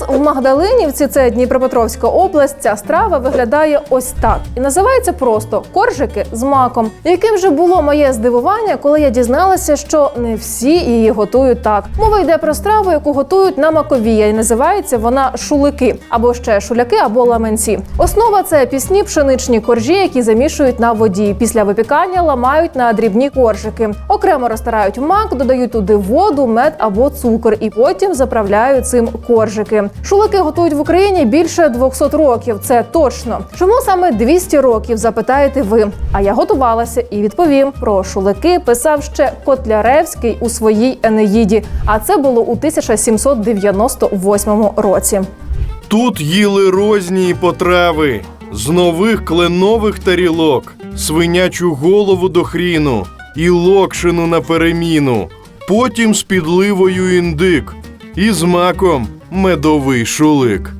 нас в Магдалинівці, це Дніпропетровська область, ця страва виглядає ось так і називається просто коржики з маком. Яким же було моє здивування, коли я дізналася, що не всі її готують так. Мова йде про страву, яку готують на маковія, і називається вона шулики або ще шуляки, або ламенці. Основа це пісні пшеничні коржі, які замішують на воді. Після випікання ламають на дрібні коржики. Окремо розтирають мак, додають туди воду, мед або цукор, і потім заправляють цим коржики. Шулики готують в Україні більше 200 років. Це точно. Чому саме 200 років? Запитаєте ви. А я готувалася і відповім про шулики. Писав ще Котляревський у своїй Енеїді. А це було у 1798 році. Тут їли розні потрави з нових кленових тарілок, свинячу голову до хріну і локшину на переміну, потім з підливою індик і з маком медовий шулик.